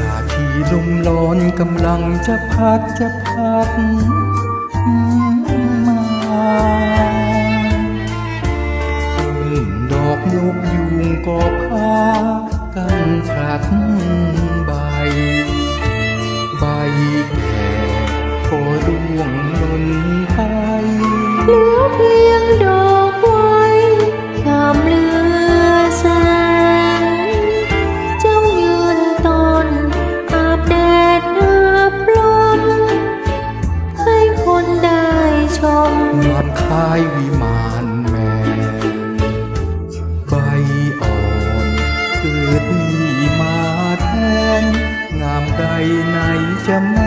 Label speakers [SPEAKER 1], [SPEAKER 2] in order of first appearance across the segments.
[SPEAKER 1] ลาที่ลมร้อนกำลังจะพัดจะพัดมาดอกนกยุงก็พากันพลัด วิมานแม่ใบอ่อนเกิดมีมาแทน งามใดไหนจะ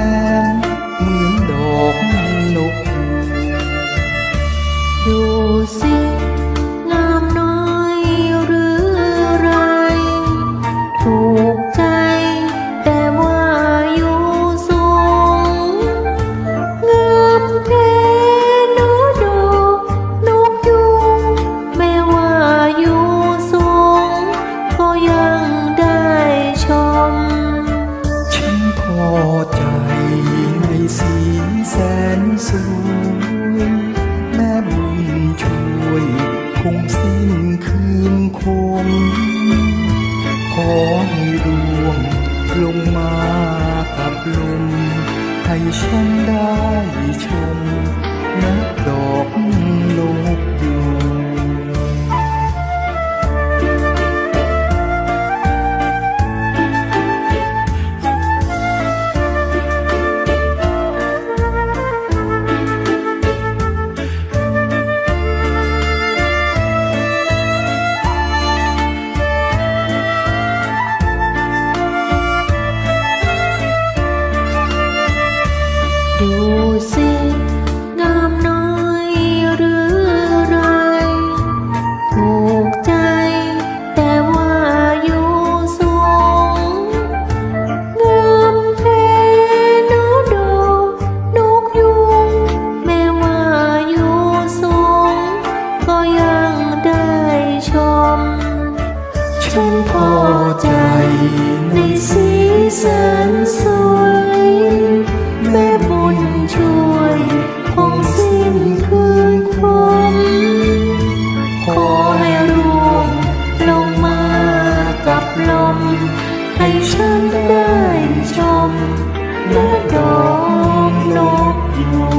[SPEAKER 1] วยแม่บุญช่วยคงสิ้นคืนคงขอให้ดวงลงมากับลมให้ฉันได้
[SPEAKER 2] พอใจ
[SPEAKER 1] ในสี
[SPEAKER 2] สันสวยแม่บุญช่วยคงสิ้นคืนคมขอให้รวมลงมากับลม ให้ฉันได้ชมและดอกนกยู